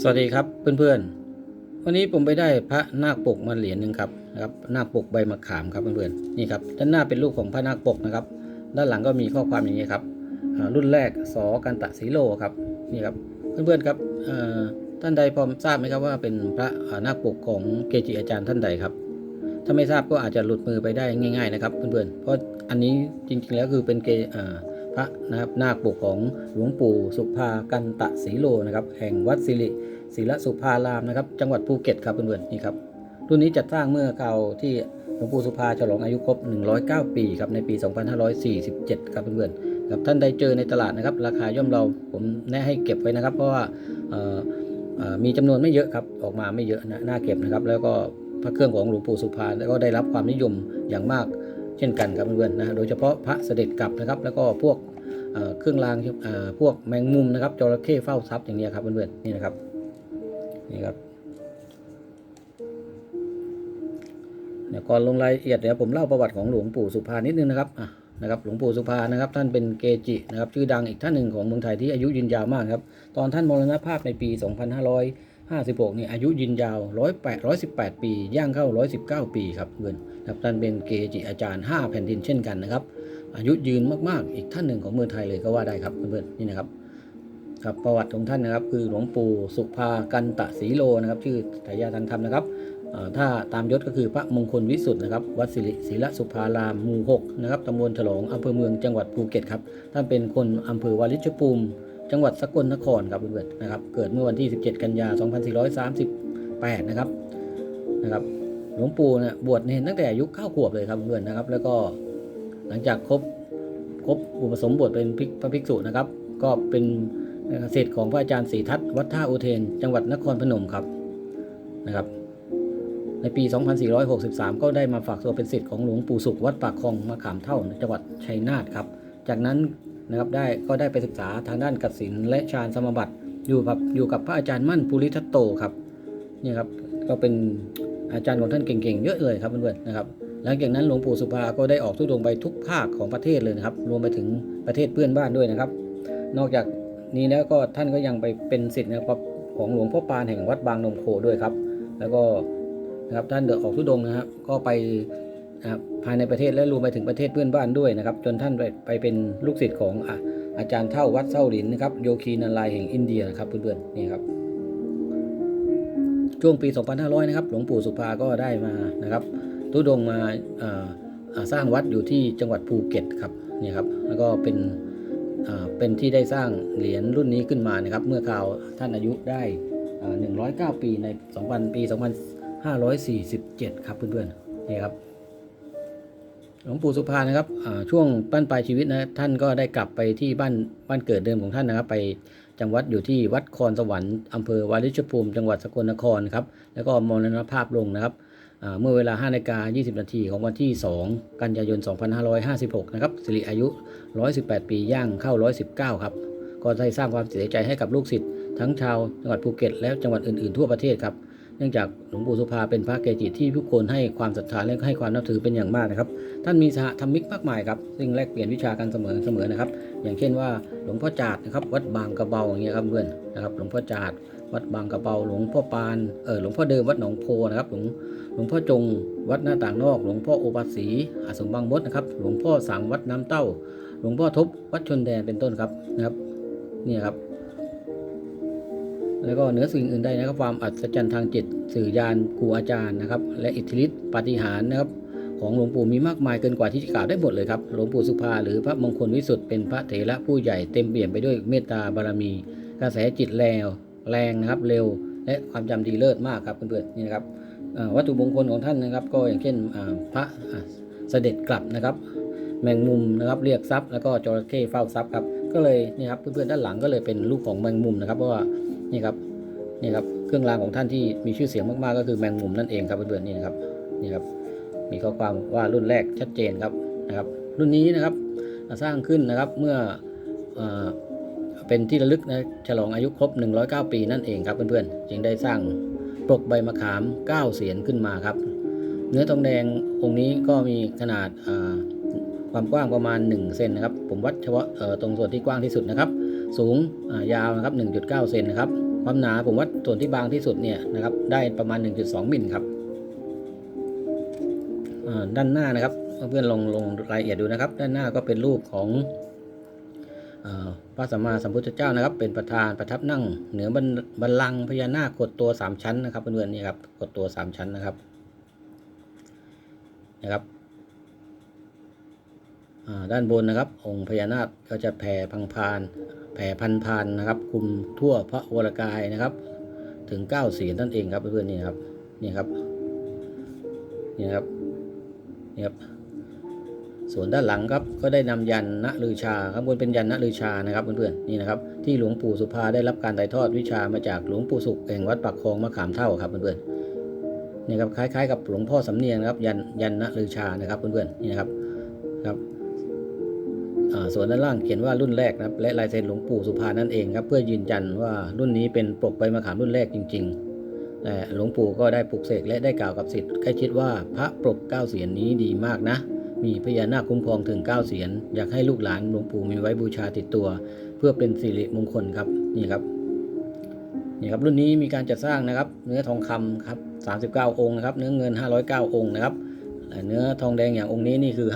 สวัสดีครับเพื่อนๆ วันนี้ผมไปได้พระนาคปกมาเหรียญหนึ่งครับนะครับนาคปกใบมะขามครับเพื่อนๆนี่ครับด้านหน้าเป็นรูปของพระนาคปกนะครับ ด้านหลังก็มีข้อความอย่างนี้ครับรุ่นแรกสอกันตะสีโลครับนี่ครับเพื่อนๆครับท่านใดพอทราบไหมครับว่าเป็นพระนาคปกของเกจิอาจารย์ท่านใดครับ ถ้าไม่ทราบก็อาจจะหลุดมือไปได้ง่าย ๆนะครับ เพื่อนๆเพราะอันนี้จริงๆแล้วคือเป็นเกอ่า พระนะครับนาคปกของหลวงปู่สุภากันตะสีโลนะครับแห่งวัดสิริศิลสุภารามนะครับจังหวัดภูเก็ตครับเพื่อนๆนี่ครับรุ่นนี้จัดสร้างเมื่อเก่าที่หลวงปู่สุภาฉลองอายุครบ 109 ปีครับในปี 2547 ครับเพื่อนๆครับท่านใดเจอในตลาดนะครับราคาย่อมเราผมแนะให้เก็บไว้นะครับ เพราะว่ามีจำนวนไม่เยอะครับออกมาไม่เยอะนะน่าเก็บนะครับ แล้วก็พระเครื่องของหลวงปู่สุภาก็ได้รับความนิยมอย่างมาก เช่นกันครับเพื่อนๆนะโดยเฉพาะพระเสด็จกลับนะครับ แล้วก็พวกเครื่องรางพวกแมงมุมนะครับจระเข้เฝ้าทรัพย์อย่างนี้ครับเพื่อนๆนี่นะครับนี่ครับเดี๋ยวก่อนลงรายละเอียดเดี๋ยวผมเล่าประวัติของหลวงปู่สุภานิดนึงนะครับนะครับหลวงปู่สุภานะครับ ท่านเป็นเกจินะครับชื่อดังอีกท่านหนึ่งของเมืองไทยที่อายุยืนยาวมากครับ ตอนท่านมรณภาพในปี 2500 56เนี่ยอายุยืนยาว108 118 ปี ย่างเข้า 119 ปีครับเพื่อนครับท่านเป็นเกจิอาจารย์ 5 แผ่นดินเช่นกันนะครับ อายุยืนมากๆ อีกท่านหนึ่งของเมืองไทยเลยก็ว่าได้ครับเพื่อนๆนี่นะครับครับประวัติของท่านนะครับคือหลวงปู่สุภากันตะสีโลนะครับ ชื่อทายาทางธรรมนะครับเอ่อถ้าตามยศก็คือพระมงคลวิสุทธ์นะครับวัดสิริศิลสุภารามหมู่6นะครับตำบลฉลองอำเภอเมืองจังหวัดภูเก็ตครับท่านเป็นคนอำเภอวาริชภูมิ จังหวัดสกลนครครับเพื่อนๆนะครับ เกิดเมื่อวันที่ 17 กันยา 2438 นะครับนะครับ หลวงปู่เนี่ยบวชเนรตั้งแต่อายุ9ขวบเลยครับเพื่อนๆนะครับ แล้วก็หลังจากครบครบอุปสมบทเป็นภิพระภิกษุนะครับ ก็เป็นเศษของพระอาจารย์ศรีทัตวัดท่าอุเทน จังหวัดนครพนมครับนะครับ ในปี 2463 ก็ได้มาฝากตัวเป็นศิษย์ของหลวงปู่สุขวัดปากคลองมะขามเท่าจังหวัดชัยนาทครับ จากนั้น นะครับได้ก็ได้ไปศึกษาทางด้านกสินและฌานสมบัติอยู่กับอยู่กับพระอาจารย์มั่นภูริทัตโตครับนี่ครับก็เป็นอาจารย์ของท่านเก่งๆเยอะเลยครับเพื่อนๆนะครับหลังจากนั้นหลวงปู่สุภาก็ได้ออกทุดงไปทุกภาคของประเทศเลยนะครับรวมไปถึงประเทศเพื่อนบ้านด้วยนะครับ นอกจากนี้แล้วก็ท่านก็ยังไปเป็นศิษย์นะครับของหลวงพ่อปานแห่งวัดบางนมโคด้วยครับ แล้วก็นะครับท่านเดินออกทุดงนะครับ ก็ไป นะครับภายในประเทศและรวมไปถึงประเทศเพื่อนบ้านด้วยนะครับ จนท่านไปไปเป็นลูกศิษย์ของอาอาจารย์เท่าวัดเส้าหลินนะครับโยคีนันลายแห่งอินเดียนะครับเพื่อนๆนี่ครับช่วงปี 2500 นะครับ หลวงปู่สุภาก็ได้มานะครับทุดงมาาาสร้างวัดอยู่ที่จังหวัดภูเก็ตครับนี่ครับแล้วก็เป็นเป็นที่ได้สร้างเหรียญรุ่นนี้ขึ้นมานะครับ เมื่อคราวท่านอายุได้อ่า109 ปีใน 2000 ปี 2547 ครับเพื่อนๆนี่ครับ หลวงปู่สุภานะครับช่วงปั้นปลายชีวิตนะท่านก็ได้กลับไปที่บ้านบ้านเกิดเดิมของท่านนะครับ ไปจำวัดอยู่ที่วัดคอนสวรรค์อำเภอวาริชภูมิ จังหวัดสกลนครครับแล้วก็มรณภาพลงนะครับเมื่อเวลา5นาฬิกา20 นาทีของวันที่ 2 กันยายน 2556 นะครับสิริอายุ 118 ปีย่างเข้า 119 ครับ ก็ได้สร้างความเสียใจให้กับลูกศิษย์ทั้งชาวจังหวัดภูเก็ต และจังหวัดอื่น ๆ ทั่วประเทศครับ เนื่องจากหลวงปู่สุภาเป็นพระเกจิที่ผู้คนให้ความศรัทธาและให้ความนับถือเป็นอย่างมากนะครับ ท่านมีสหธรรมิกมากมายครับซึ่งแลกเปลี่ยนวิชากันเสมอเสมอนะครับ อย่างเช่นว่าหลวงพ่อจาดนะครับวัดบางกระเบาอย่างเงี้ยครับเพื่อนนะครับ หลวงพ่อจาดวัดบางกระเบาหลวงพ่อปานเออหลวงพ่อเดิมวัดหนองโพนะครับหลวงหลวงพ่อจงวัดหน้าต่างนอก หลวงพ่อโอภาสีอาสมบางมดนะครับ หลวงพ่อสังวัดน้ำเต้า หลวงพ่อทบวัดชนแดนเป็นต้นครับนะครับนี่ครับ แล้วก็เหนือสิ่งอื่นใดนะครับ ความอัศจรรย์ทางจิต สื่อยานครูอาจารย์นะครับ และอิทธิฤทธิปาฏิหาริย์นะครับ ของหลวงปู่มีมากมายเกินกว่าที่จะกล่าวได้หมดเลยครับ หลวงปู่สุภาหรือพระมงคลวิสุทธ์เป็นพระเถระผู้ใหญ่เต็มเปี่ยมไปด้วยเมตตาบารมี กระแสจิตแรงแรงนะครับ เร็ว และความจำดีเลิศมากครับเพื่อนๆนี่นะครับวัตถุมงคลของท่านนะครับ ก็อย่างเช่นพระเสด็จกลับนะครับแมงมุมนะครับเรียกทรัพย์แล้วก็จระเข้เฝ้าทรัพย์ครับก็เลยนี่ครับเพื่อนๆด้านหลังก็เลยเป็นรูปของแมงมุมนะครับเพราะว่า นี่ครับนี่ครับเครื่องรางของท่านที่มีชื่อเสียงมากๆ ก็คือแมงมุมนั่นเองครับเพื่อนๆนี่นะครับนี่ครับมีข้อความว่ารุ่นแรกชัดเจนครับนะครับ รุ่นนี้นะครับสร้างขึ้นนะครับเมื่อเอ่อเป็นที่ระลึกนะฉลองอายุครบ 109 ปีนั่นเองครับเพื่อนๆจึงได้สร้างปลกใบมะขาม 9 เสียนขึ้นมาครับ เนื้อทองแดงองค์นี้ก็มีขนาดอ่า ความกว้างประมาณ1เซนนะครับ ผมวัดเฉพาะตรงส่วนที่กว้างที่สุดนะครับ สูงยาวนะครับ 1.9 เซนนะครับ ความหนาผมว่าส่วนที่บางที่สุดเนี่ยนะครับ ได้ประมาณ 1.2 มิลครับด้านหน้านะครับเพื่อนๆลงลงรายละเอียดดูนะครับ ด้านหน้าก็เป็นรูปของพระสัมมาสัมพุทธเจ้านะครับ เป็นประธานประทับนั่งเหนือบันบัลลังพญานาคกดตัวสามชั้นนะครับเพื่อนๆนี่ครับกดตัวสามชั้นนะครับนะครับ ด้านบนนะครับ องค์พญานาคก็จะแผ่พังพาน แผ่พันพานนะครับคุมทั่วพระวรกายนะครับ ถึงเก้าเสียนนั่นเองครับเพื่อนๆนี่ครับนี่ครับนี่ครับนี่ครับ ส่วนด้านหลังครับก็ได้นำยันณลือชาครับบนเป็นยันณลือชานะครับเพื่อนๆนี่นะครับ ที่หลวงปู่สุภาได้รับการถ่ายทอดวิชามาจากหลวงปู่สุขแห่งวัดปากคลองมะขามเท่าครับเพื่อนๆนี่ครับคล้ายๆ กับหลวงพ่อสำเนียงนะครับยันยันณลือชานะครับเพื่อนๆนี่นะครับครับ ส่วนด้านล่างเขียนว่ารุ่นแรกนะครับและลายเซ็นหลวงปู่สุภานั่นเองครับเพื่อยืนยันว่ารุ่นนี้เป็นปลกใบมะขามรุ่นแรกจริงๆแต่หลวงปู่ก็ได้ปลุกเสกและได้กล่าวกับศิษย์ใกล้ชิดว่าพระปลกเก้าเสียนนี้ดีมากนะ มีพญานาคคุ้มครองถึงเก้าเสียนอยากให้ลูกหลานหลวงปู่มีไว้บูชาติดตัว เพื่อเป็นสิริมงคลครับนี่ครับนี่ครับรุ่นนี้มีการจัดสร้างนะครับ เนื้อทองคำครับ39 องค์นะครับเนื้อเงิน 509 องค์นะครับ เนื้อทองแดงอย่างองค์นี้นี่คือ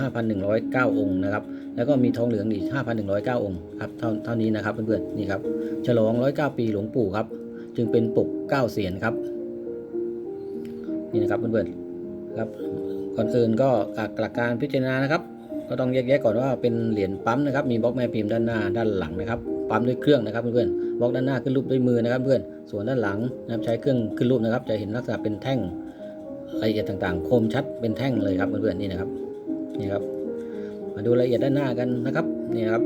5,109 องค์นะครับ แล้วก็มีทองเหลืองอีก 5,109 องค์ครับเท่าเท่านี้นะครับเพื่อนๆนี่ครับฉลอง 109 ปีหลวงปู่ครับ จึงเป็นปก9เสียนครับ นี่นะครับเพื่อนๆครับก่อนอื่นก็หลักการพิจารณานะครับ ก็ต้องแยกแยะก่อนว่าเป็นเหรียญปั๊มนะครับ มีบล็อกแม่พิมพ์ด้านหน้าด้านหลังนะครับปั๊มด้วยเครื่องนะครับเพื่อนๆบล็อกด้านหน้าขึ้นรูปด้วยมือนะครับเพื่อนส่วนด้านหลังนะครับใช้เครื่องขึ้นรูปนะครับ จะเห็นลักษณะเป็นแท่ง รายละเอียดต่างๆ คมชัดเป็นแท่งเลยครับเพื่อนๆนี่นะครับนี่ครับ มาดูรายละเอียดด้านหน้ากันนะครับนี่ครับ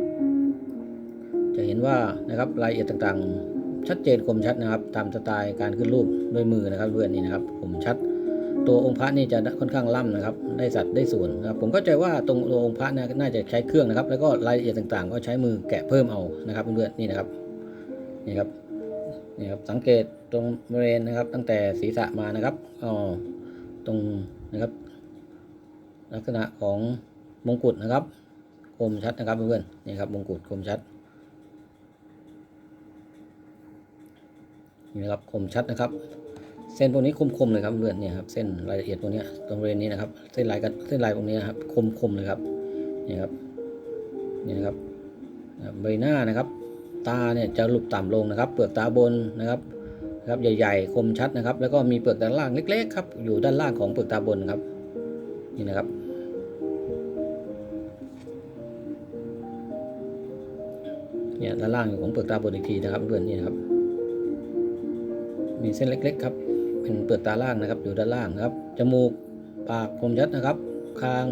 จะเห็นว่านะครับรายละเอียดต่างๆ ชัดเจนคมชัดนะครับ ตามสไตล์การขึ้นรูปด้วยมือนะครับเพื่อนนี่นะครับคมชัด ตัวองค์พระนี่จะค่อนข้างล่ำนะครับ ได้สัดได้ส่วนนะครับ ผมก็ใจว่าตรงตัวองค์พระเนี่ยน่าจะใช้เครื่องนะครับ แล้วก็รายละเอียดต่างๆ ก็ใช้มือแกะเพิ่มเอานะครับเพื่อนๆนี่นะครับนี่ครับนี่ครับสังเกตตรงบริเวณนะครับ ตั้งแต่ศีรษะมานะครับอ๋อ ตรงนะครับ ลักษณะของมงกุฎนะครับ คมชัดนะครับเพื่อนๆนี่ครับมงกุฎคมชัดนี่นะครับคมชัดนะครับ เส้นพวกนี้คมๆเลยครับเพื่อนเนี่ยครับเส้นรายละเอียดตรงเนี้ตรงบริเวณนี้นะครับ เส้นลายกันเส้นลายตรงนี้นะครับคมๆเลยครับนี่ครับนี่นะครับใบหน้านะครับ ตาเนี่ยจะหลุบต่ำลงนะครับ เปลือกตาบนนะครับ ครับใหญ่ ๆ คมชัดนะครับ แล้วก็มีเปลือกตาล่างเล็ก ๆ ครับ อยู่ด้านล่างของเปลือกตาบนครับ นี่นะครับ เนี่ยด้านล่างของเปลือกตาบนอีกทีนะครับเพื่อนนี่นะครับ มีเส้นเล็ก ๆ ครับ เป็นเปลือกตาล่างนะครับ อยู่ด้านล่างครับ จมูก ปากคมชัดนะครับ คาง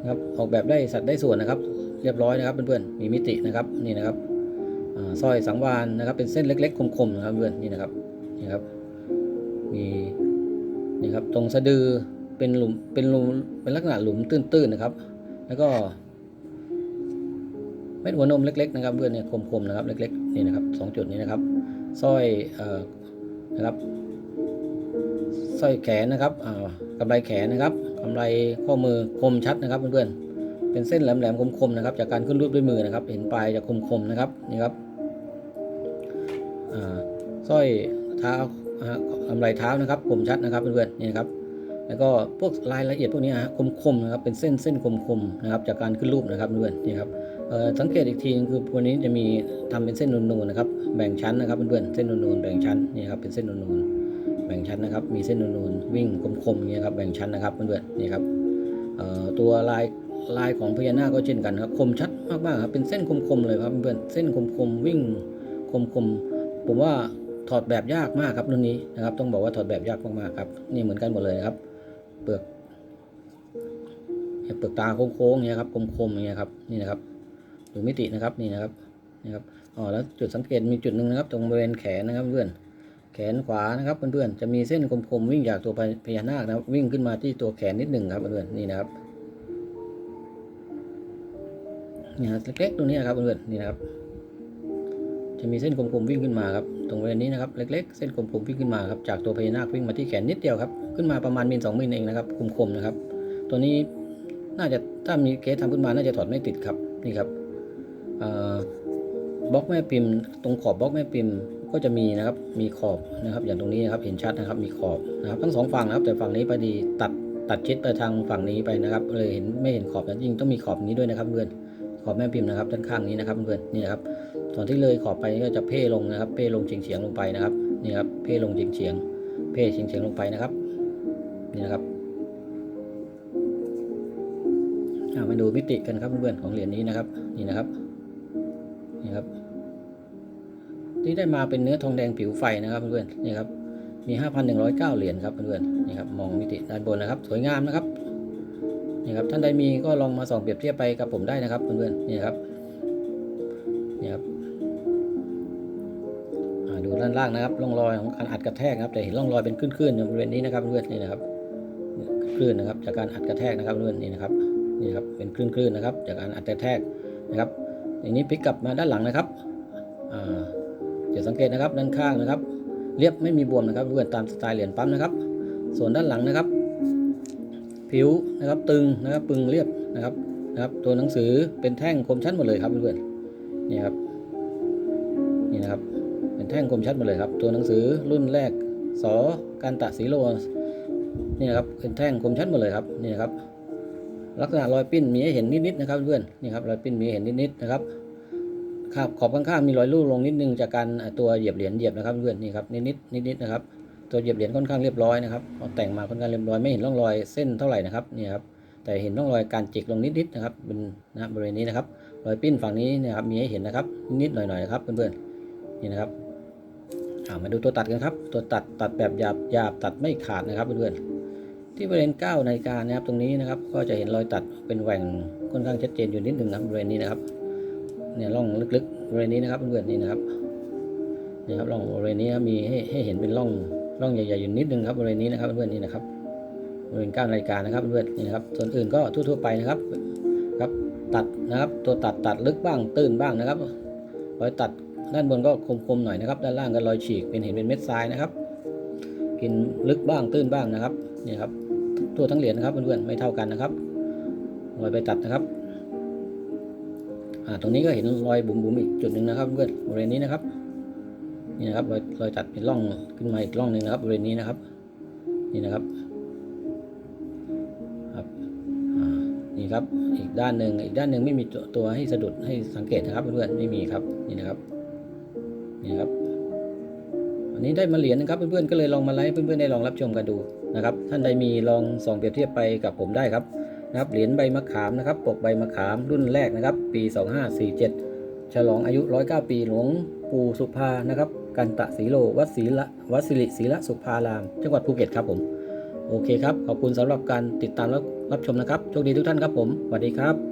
นะครับ ออกแบบได้สัดได้ส่วนนะครับ เรียบร้อยนะครับเพื่อนๆ มีมิตินะครับ นี่นะครับสร้อยสังวานนะครับ เป็นเส้นเล็ก ๆ คมๆนะครับเพื่อนนี่นะครับ นี่ครับ มีนี่ครับตรงสะดือเป็นหลุมเป็นหลุมเป็นลักษณะหลุมตื้นๆนะครับ แล้วก็เม็ดหัวนมเล็ก ๆ นะครับเพื่อนเนี่ยคมๆนะครับเล็กๆนี่นะครับสองจุดนี้นะครับสร้อยเอ่อนะครับสร้อยแขนนะครับอ่ากำไรแขนนะครับกำไรข้อมือคมชัดนะครับเพื่อนๆเป็นเส้นแหลมๆคมๆนะครับ จากการขึ้นรูปด้วยมือนะครับ เห็นปลายจะคมๆนะครับนี่ครับสร้อย เท้ากำไรเท้านะครับคมชัดนะครับเพื่อนๆนี่นะครับแล้วก็พวกรายละเอียดพวกนี้ฮะคมๆนะครับเป็นเส้นเส้นคมๆนะครับจากการขึ้นรูปนะครับเพื่อนๆนี่ครับสังเกตอีกทีคือวันนี้จะมีทำเป็นเส้นนูนๆนะครับแบ่งชั้นนะครับเพื่อนๆเส้นนูนๆแบ่งชั้นนี่ครับเป็นเส้นนูนๆแบ่งชั้นนะครับมีเส้นนูนๆวิ่งคมๆอย่างนี้ครับแบ่งชั้นนะครับเพื่อนๆนี่ครับตัวลายลายของพญานาคก็เช่นกันครับคมชัดมากๆครับเป็นเส้นคมๆเลยครับเพื่อนๆเส้นคมๆวิ่งคมๆผมว่า ถอดแบบยากมากครับรุ่นนี้นะครับ ต้องบอกว่าถอดแบบยากมากๆครับ นี่เหมือนกันหมดเลยนะครับ เปลือกเปลือกตาโค้งๆอย่างเงี้ยครับคมๆอย่างเงี้ยครับนี่นะครับดูมิตินะครับนี่นะครับนี่ครับอ๋อแล้วจุดสังเกตมีจุดหนึ่งนะครับ ตรงบริเวณแขนนะครับเพื่อนแขนขวานะครับเพื่อนๆจะมีเส้นคมๆวิ่งจากตัวพญานาคนะครับวิ่งขึ้นมาที่ตัวแขนนิดหนึ่งครับเพื่อนๆนี่นะครับนี่ครับเล็กๆตรงนี้นะครับเพื่อนๆนี่นะครับ จะมีเส้นคมๆวิ่งขึ้นมาครับตรงบริเวณนี้นะครับเล็กๆ เส้นคมๆวิ่งขึ้นมาครับจากตัวพญานาควิ่งมาที่แขนนิดเดียวครับขึ้นมาประมาณมิลสองมิลเองนะครับคมๆนะครับ ตัวนี้น่าจะถ้ามีเกสทำขึ้นมาน่าจะถอดไม่ติดครับนี่ครับบล็อกแม่พิมพ์ตรงขอบบล็อกแม่พิมพ์ก็จะมีนะครับมีขอบนะครับอย่างตรงนี้นะครับเห็นชัดนะครับมีขอบนะครับทั้งสองฝั่งนะครับแต่ฝั่งนี้พอดีตัดตัดชิดไปทางฝั่งนี้ไปนะครับเลยเห็นไม่เห็นขอบแต่จริงต้องมีขอบนี้ด้วยนะครับเพื่อนขอบแม่พิมพ์นะครับด้านข้างนี้นะครับเพื่อนนี่นะครับ ส่วนที่เลยขอบไปก็จะเพ่ลงนะครับ เพ่ลงเฉียงเฉียงลงไปนะครับ นี่ครับ เพ่ลงเฉียงเฉียง เพ่เฉียงเฉียงลงไปนะครับ นี่นะครับอ่ามาดูมิติกันครับเพื่อนๆของเหรียญนี้นะครับ นี่นะครับ นี่ครับ ที่ได้มาเป็นเนื้อทองแดงผิวไฟนะครับเพื่อนๆ นี่ครับ มี 5,109 เหรียญครับเพื่อนๆ นี่ครับ มองมิติด้านบนนะครับ สวยงามนะครับ นี่ครับ ท่านใดมีก็ลองมาส่องเปรียบเทียบไปกับผมได้นะครับเพื่อนๆ นี่ครับ อ่าดูด้านล่างนะครับร่องรอยของการอัดกระแทกนะครับแต่เห็นร่องรอยเป็นคลื่นๆบริเวณนี้นะครับเพื่อนๆนี่นะครับคลื่นนะครับ จากการอัดกระแทกนะครับเพื่อนๆนี่นะครับนี่ครับเป็นคลื่นๆนะครับ จากการอัดกระแทกนะครับอย่างนี้พลิกกลับมาด้านหลังนะครับอ่าจะสังเกตนะครับด้านข้างนะครับ เรียบไม่มีบวมนะครับเพื่อนตามสไตล์เหรียญปั๊มนะครับ ส่วนด้านหลังนะครับ ผิวนะครับตึงนะครับปึงเรียบนะครับนะครับ ตัวหนังสือเป็นแท่งคมชัดหมดเลยครับเพื่อนๆนี่ครับนี่นะครับ เป็นแท่งคมชัดหมดเลยครับ ตัวหนังสือรุ่นแรกสอการตะสีโลนี่นะครับเป็นแท่งคมชัดหมดเลยครับนี่นะครับ ลักษณะรอยปิ้นมีให้เห็นนิดๆนะครับเพื่อนนี่ครับรอยปิ้นมีเห็นนิดๆนะครับครับขอบข้างๆมีรอยรูลงนิดนึงจากการตัวเหยียบเหรียญเหยียบนะครับเพื่อนนี่ครับนิดๆนิดๆนะครับตัวเหยียบเหรียญค่อนข้างเรียบร้อยนะครับเอาแต่งมาค่อนข้างเรียบร้อยไม่เห็นร่องรอยเส้นเท่าไหร่นะครับนี่ครับแต่เห็นร่องรอยการจิกลงนิดๆนะครับเป็นนะบริเวณนี้นะครับรอยปิ้นฝั่งนี้นะครับมีให้เห็นนะครับนิดๆหน่อยๆนะครับเพื่อนๆนี่นะครับ มาดูตัวตัดกันครับ ตัวตัดตัดแบบหยาบหยาบตัดไม่ขาดนะครับเพื่อนๆที่บริเวณ9นาฬิกานะครับตรงนี้นะครับ ก็จะเห็นรอยตัดเป็นแหว่งค่อนข้างชัดเจนอยู่นิดหนึ่งนะครับบริเวณนี้นะครับเนี่ยร่องลึกๆบริเวณนี้นะครับเพื่อนๆนี่นะครับนี่ครับร่องบริเวณนี้ครับมีให้ให้เห็นเป็นร่องร่องใหญ่ๆอยู่นิดนึงครับบริเวณนี้นะครับเพื่อนๆนี่นะครับบริเวณก้านรายการนะครับเพื่อนๆนี่นะครับ ส่วนอื่นก็ทั่วๆไปนะครับครับตัดนะครับ ตัวตัดตัดลึกบ้างตื้นบ้างนะครับรอยตัด ด้านบนก็คมๆหน่อยนะครับ ด้านล่างก็รอยฉีกเป็นเห็นเป็นเม็ดทรายนะครับ กินลึกบ้างตื้นบ้างนะครับนี่ครับตัวทั้งเหรียญนะครับเพื่อนๆไม่เท่ากันนะครับรอยไปตัดนะครับอ่าตรงนี้ก็เห็นรอยบุ๋มๆอีกจุดหนึ่งนะครับเพื่อนบริเวณนี้นะครับนี่นะครับรอยรอยตัดเป็นร่องขึ้นมาอีกร่องหนึ่งนะครับบริเวณนี้นะครับ นี่นะครับครับอ่านี่ครับอีกด้านหนึ่งอีกด้านหนึ่งไม่มีตัวตัวให้สะดุดให้สังเกตนะครับเพื่อนๆไม่มีครับนี่นะครับ นี่ครับวันนี้ได้มาเหรียญนะครับเพื่อนๆก็เลยลองมาไลฟ์เพื่อนๆได้ลองรับชมกันดูนะครับ ท่านใดมีลองส่องเปรียบเทียบไปกับผมได้ครับนะครับเหรียญใบมะขามนะครับ ปกใบมะขามรุ่นแรกนะครับ ปี 2547 ฉลองอายุ 109 ปีหลวงปู่สุภานะครับ กันตะศีโลวัดศรีละวัดสิริศรีละสุภาราม จังหวัดภูเก็ตครับผม โอเคครับ ขอบคุณสำหรับการติดตามและรับชมนะครับโชคดีทุกท่านครับผมสวัสดีครับ